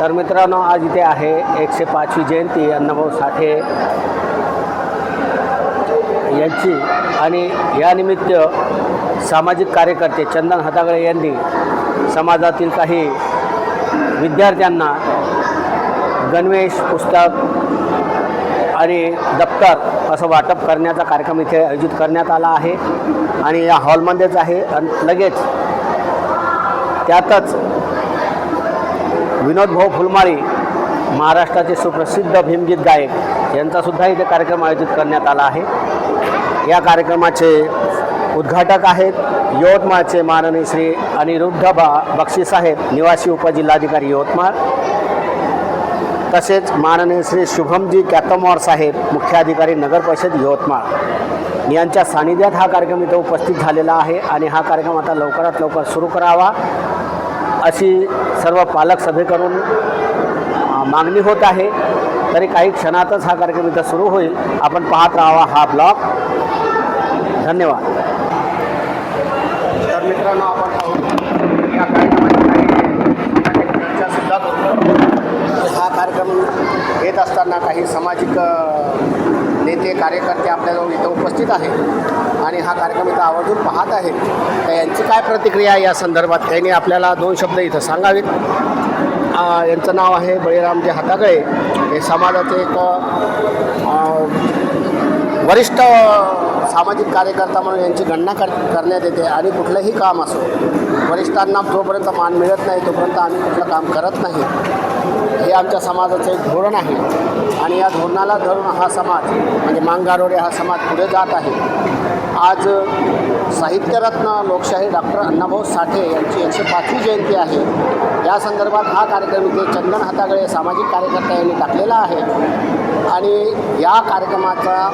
तर मित्रांनो आज इथे आहे एकशे पाचवी जयंती अण्णाभाऊ साठे यांची. आणि यानिमित्त सामाजिक कार्यकर्ते चंदन हातागळे यांनी समाजातील काही विद्यार्थ्यांना गणवेश पुस्तक आणि दप्तर असं वाटप करण्याचा कार्यक्रम इथे आयोजित करण्यात आला आहे. आणि या हॉलमध्येच आहे. आणि लगेच त्यातच विनोद भाऊ फुलमाळी महाराष्ट्राचे सुप्रसिद्ध भीमगीत गायक यांचासुद्धा इथे कार्यक्रम आयोजित करण्यात आला आहे. या कार्यक्रमाचे उद्घाटक आहेत यवतमाळचे माननीय श्री अनिरुद्ध बा बक्षीसाहेब निवासी उपजिल्हाधिकारी यवतमाळ तसेच माननीय श्री शुभमजी कॅतमोर साहेब मुख्याधिकारी नगर परिषद यवतमाळ. यांच्या सानिध्यात हा कार्यक्रम इथं उपस्थित झालेला आहे आणि हा कार्यक्रम आता लवकरात लवकर सुरू करावा. अशी सर्व पालक सभेकडून मागणी होत आहे. तरी काही क्षणातच हा कार्यक्रम इथं सुरू होईल. आपण पाहत राहावा हा ब्लॉग. धन्यवाद. तर मित्रांनो आपण या कार्यक्रमाची सुद्धा हा कार्यक्रम घेत असताना काही सामाजिक नेते कार्यकर्ते आपल्याजवळ इथं उपस्थित आहेत आणि हा कार्यक्रम इथं आवर्जून पाहत आहेत. तर यांची काय प्रतिक्रिया या संदर्भात? त्यांनी आपल्याला दोन शब्द इथं सांगावेत. यांचं नाव आहे बळीरामजी हातागळे. हे समाजाचे एक वरिष्ठ सामाजिक कार्यकर्ता म्हणून यांची गणना कर करण्यात येते आणि कुठलंही काम असो वरिष्ठांना जोपर्यंत मान मिळत नाही तोपर्यंत आम्ही कुठलं काम करत नाही. हे आमच्या समाजाचं एक धोरण आहे. आणि या धोरणाला धरून हा समाज म्हणजे मांगारोडे हा समाज पुढे जात आहे. आज साहित्यरत्न लोकशाही डॉक्टर अण्णाभाऊ साठे यांची एकशे पाचवी जयंती आहे. या संदर्भात हा कार्यक्रम इथे चंदन हातागळे सामाजिक कार्यकर्ता यांनी टाकलेला आहे. आणि या कार्यक्रमाचा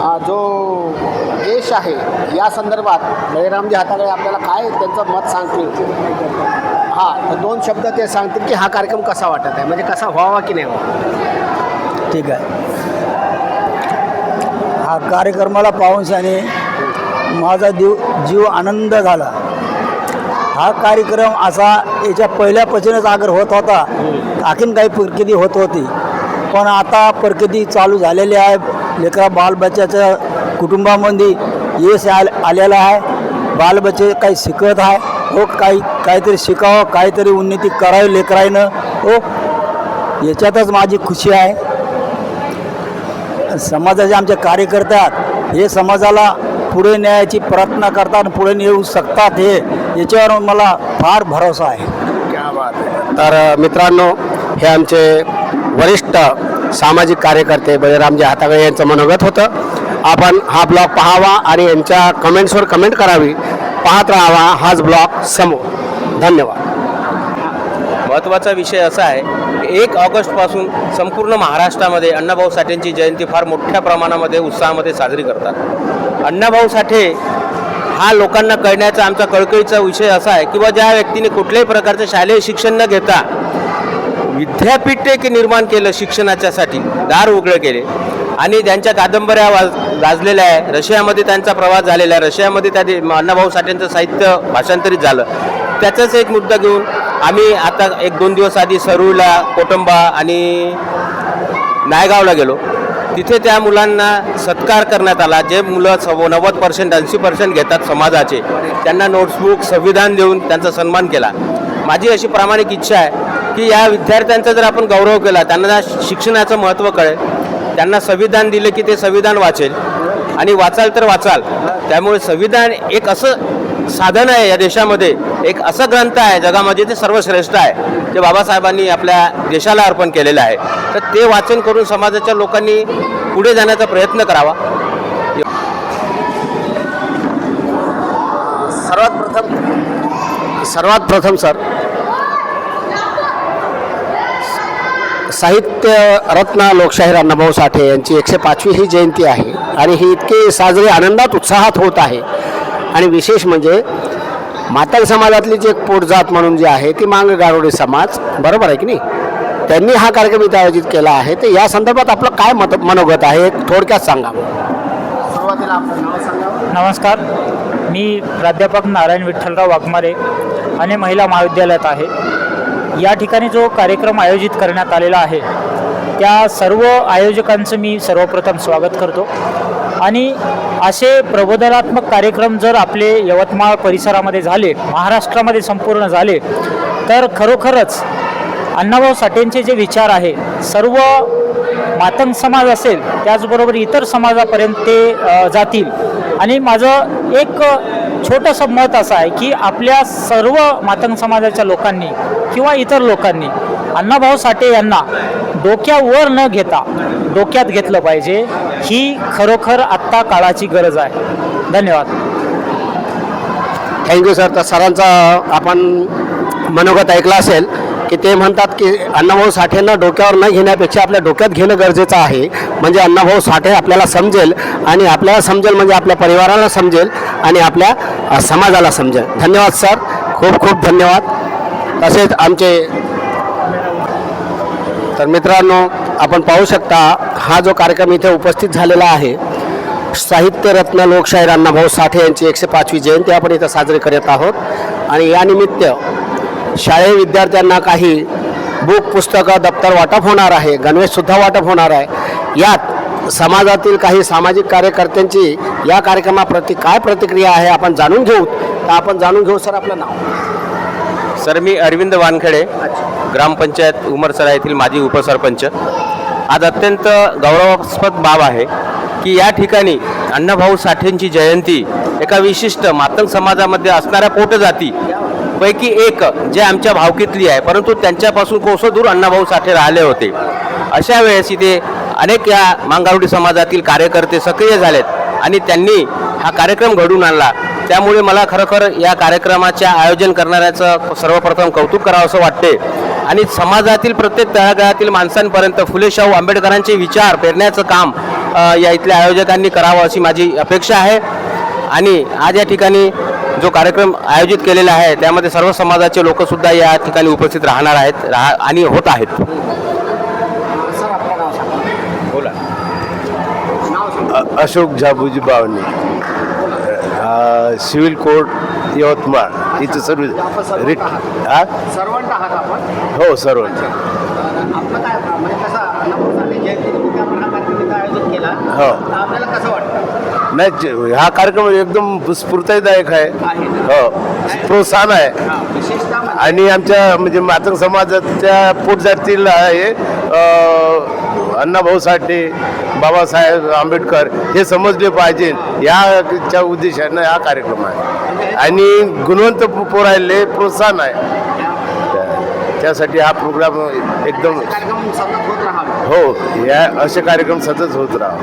जो देश आहे या संदर्भात बळीरामजी हातागळे आपल्याला काय त्यांचं मत सांगतील? हां तर दोन शब्द ते सांगतील की हा कार्यक्रम कसा वाटत आहे? म्हणजे कसा व्हावा की नाही व्हावा? ठीक आहे. हा कार्यक्रमाला पाहूनशाने माझा जीव जीव आनंद झाला. हा कार्यक्रम असा याच्या पहिल्यापासूनच आगर होत होता. आणखीन काही प्रकृती होत होती. पण आता प्रगती चालू झालेली आहे. लेकरा बालबच्च्याच्या कुटुंबामध्ये यश आल आलेलं आहे. बालबच्चे काही शिकत आहे. हो काही काहीतरी शिकावं काहीतरी उन्नती करावी लेकरायनं हो याच्यातच माझी खुशी आहे. समाजाचे आमचे कार्यकर्ते आहेत. हे समाजाला पुढे न्यायाची प्रयत्न करतात पुढे नेऊ शकतात हे. याच्यावर मला फार भरोसा आहे. आहे तर मित्रांनो हे आमचे वरिष्ठ सामाजिक कार्यकर्ते बळीरामजी हातागळे यांचं मनोगत होतं. आपण हा ब्लॉग पाहावा आणि यांच्या कमेंट्सवर कमेंट करावी. पाहत राहावा हाच ब्लॉग समोर. धन्यवाद. महत्त्वाचा विषय असा आहे एक ऑगस्टपासून संपूर्ण महाराष्ट्रामध्ये अण्णाभाऊ साठेंची जयंती फार मोठ्या प्रमाणामध्ये उत्साहामध्ये साजरी करतात. अण्णाभाऊ साठे हा लोकांना कळण्याचा आमचा कळकळीचा विषय असा आहे किंवा ज्या व्यक्तीने कुठल्याही प्रकारचं शालेय शिक्षण न घेता विद्यापीठ एक निर्माण केलं शिक्षणाच्यासाठी दार उघडं केले. आणि त्यांच्या कादंबऱ्या वाज गाजलेल्या आहे रशियामध्ये त्यांचा प्रवास झालेला आहे. रशियामध्ये त्या अण्णाभाऊ साठेंचं साहित्य भाषांतरित झालं. त्याचाच एक मुद्दा घेऊन आम्ही आता एक दोन दिवस आधी सरूला कोटंबा आणि नायगावला गेलो. तिथे त्या मुलांना सत्कार करण्यात आला. जे मुलं सव नव्वद पर्सेंट ऐंशी पर्सेंट घेतात समाजाचे त्यांना नोट्सबुक संविधान देऊन त्यांचा सन्मान केला. माझी अशी प्रामाणिक इच्छा आहे की या विद्यार्थ्यांचा जर आपण गौरव केला त्यांना शिक्षणाचं महत्त्व कळेल. त्यांना संविधान दिलं की ते संविधान वाचेल. आणि वाचाल तर वाचाल. त्यामुळे संविधान एक असं साधन आहे या देशामध्ये. एक असं ग्रंथ आहे जगामध्ये ते सर्वश्रेष्ठ आहे जे बाबासाहेबांनी आपल्या देशाला अर्पण केलेलं आहे. तर ते वाचन करून समाजाच्या लोकांनी पुढे जाण्याचा प्रयत्न करावा. सर्वात प्रथम सर्वात प्रथम सर साहित्य रत्न लोकशाहीर अण्णाभाऊ साठे यांची एकशे पाचवी ही जयंती आहे. आणि ही इतकी साजरी आनंदात उत्साहात होत आहे. आणि विशेष म्हणजे मातल समाजातली जी एक पोटजात म्हणून जी आहे ती मांग गारोडे समाज बरोबर आहे की नाही? त्यांनी हा कार्यक्रम इथे आयोजित केला आहे. तर या संदर्भात आपलं काय मत मनोगत आहे थोडक्यात सुरुवातीला सांगावं नमस्कार. मी प्राध्यापक नारायण विठ्ठलराव वाघमारे आणि महिला महाविद्यालयात आहे. या ठिकाणी जो कार्यक्रम आयोजित करण्यात आलेला आहे त्या सर्व आयोजकांचं मी सर्वप्रथम स्वागत करतो. आणि असे प्रबोधनात्मक कार्यक्रम जर आपले यवतमाळ परिसरामध्ये झाले महाराष्ट्रामध्ये संपूर्ण झाले तर खरोखरच अण्णाभाऊ साठेंचे जे विचार आहे सर्व मातंग समाज असेल त्याचबरोबर इतर समाजापर्यंत ते जातील. आणि माझं एक छोटंसं मत असं आहे की आपल्या सर्व मातंग समाजाच्या लोकांनी किंवा इतर लोकांनी अण्णाभाऊ साठे यांना डोक्यावर न घेता डोक्यात घेतलं पाहिजे ही खरोखर आत्ता काळाची गरज आहे. धन्यवाद. थँक्यू सर तर सरांचा आपण मनोगत ऐकलं असेल. की ते म्हणतात की अण्णाभाऊ साठेंना डोक्यावर न घेण्यापेक्षा आपल्या डोक्यात घेणं गरजेचं आहे. म्हणजे अण्णाभाऊ साठे आपल्याला समजेल आणि आपल्याला समजेल म्हणजे आपल्या परिवाराला समजेल आणि आपल्या समाजाला समजेल. धन्यवाद सर. खूप खूप धन्यवाद. तसेच आमचे तर मित्रांनो आपण पाहू शकता हा जो कार्यक्रम इथे उपस्थित झालेला आहे साहित्यरत्न लोकशाहीर अण्णाभाऊ साठे यांची एकशे पाचवी जयंती आपण इथं साजरी करत आहोत. आणि यानिमित्त शाळेय विद्यार्थ्यांना काही बुक पुस्तकं दप्तर वाटप होणार आहे. गणवेशसुद्धा वाटप होणार आहे. यात समाजातील काही सामाजिक कार्यकर्त्यांची या कार्यक्रमाप्रती काय प्रतिक्रिया आहे आपण जाणून घेऊ. तर आपण जाणून घेऊ सर आपलं नाव. सर मी अरविंद वानखेडे ग्रामपंचायत उमरसरा येथील माजी उपसरपंच. आज अत्यंत गौरवास्पद बाब आहे की या ठिकाणी अण्णाभाऊ साठेंची जयंती एका विशिष्ट मातंग समाजामध्ये असणाऱ्या पोटजाती पैकी एक जे आमच्या भावकीतली आहे परंतु त्यांच्यापासून कोसं दूर अण्णाभाऊ साठे राहिले होते. अशा वेळेस इथे अनेक या मांगारुडी समाजातील कार्यकर्ते सक्रिय झालेत आणि त्यांनी हा कार्यक्रम घडून आणला. त्यामुळे मला खरोखर या कार्यक्रमाच्या आयोजन करणाऱ्याचं सर्वप्रथम कौतुक करावं असं वाटते आणि समाजातील प्रत्येक तळागाळातील माणसांपर्यंत फुले शाहू आंबेडकरांचे विचार पेरण्याचं काम या इथल्या आयोजकांनी करावं अशी माझी अपेक्षा आहे. आणि आज या ठिकाणी जो कार्यक्रम आयोजित केलेला आहे त्यामध्ये सर्व समाजाचे लोकसुद्धा या ठिकाणी उपस्थित राहणार आहेत राहा आणि होत आहेत. सर आपलं नाव सांगा. बोला. नाव सांगा. अ- अशोक झाबूजी बावणे अ, सिव्हिल कोर्ट यवतमाळ. इथं सर्व रिट हा? हो सर्व आपलं काय म्हणजे कसं अण्णाभाऊ साठे जयंतीनिमित्त आपण हा कार्यक्रम इथं आयोजित केला हो. आपल्याला कसं वाटतं? नाही हा कार्यक्रम एकदम स्फूर्तिदायक आहे. हो. प्रोत्साहन आहे. हा, म्हणजे आणि आमच्या म्हणजे मातंग समाजाच्या पोटजातील आहे अ, अण्णाभाऊ साठे बाबासाहेब आंबेडकर हे समजले पाहिजे. याच्या उद्देशानं हा कार्यक्रम आहे. आणि गुणवंत पोरायले प्रोत्साहन आहे. त्यासाठी हा प्रोग्राम एकदम कार्यक्रम सतत होत राहावा हो या असे कार्यक्रम सतत होत राहा.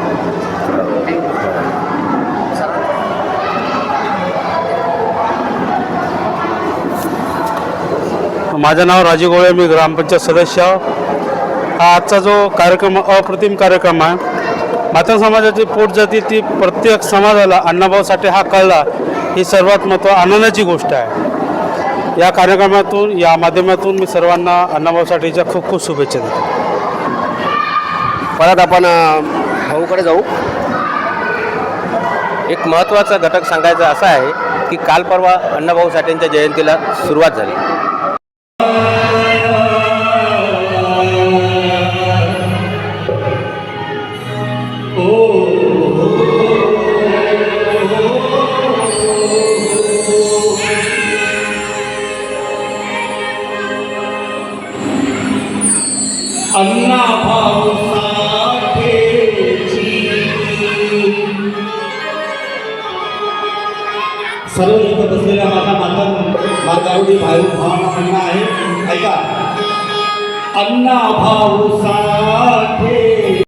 माझं नाव राजू गोळे मी ग्रामपंचायत सदस्य. हा आजचा जो कार्यक्रम अप्रतिम कार्यक्रम आहे मातंग समाजाची पोटजाती ती प्रत्येक समाजाला अण्णाभाऊ साठे हा कळला ही सर्वात महत्त्व आनंदाची गोष्ट आहे. या कार्यक्रमातून या माध्यमातून मी सर्वांना अण्णाभाऊसाठीच्या खूप खूप शुभेच्छा देतो. परत आपण भाऊकडे जाऊ. एक महत्त्वाचा घटक सांगायचा असा आहे की काल परवा अण्णाभाऊ साठेंच्या जयंतीला सुरुवात झाली. अण्णा भाऊ सर्व इथं बसलेल्या माझा माता मातावडी भाऊ भावना म्हणणं आहे. ऐका. अण्णा भाऊ साठे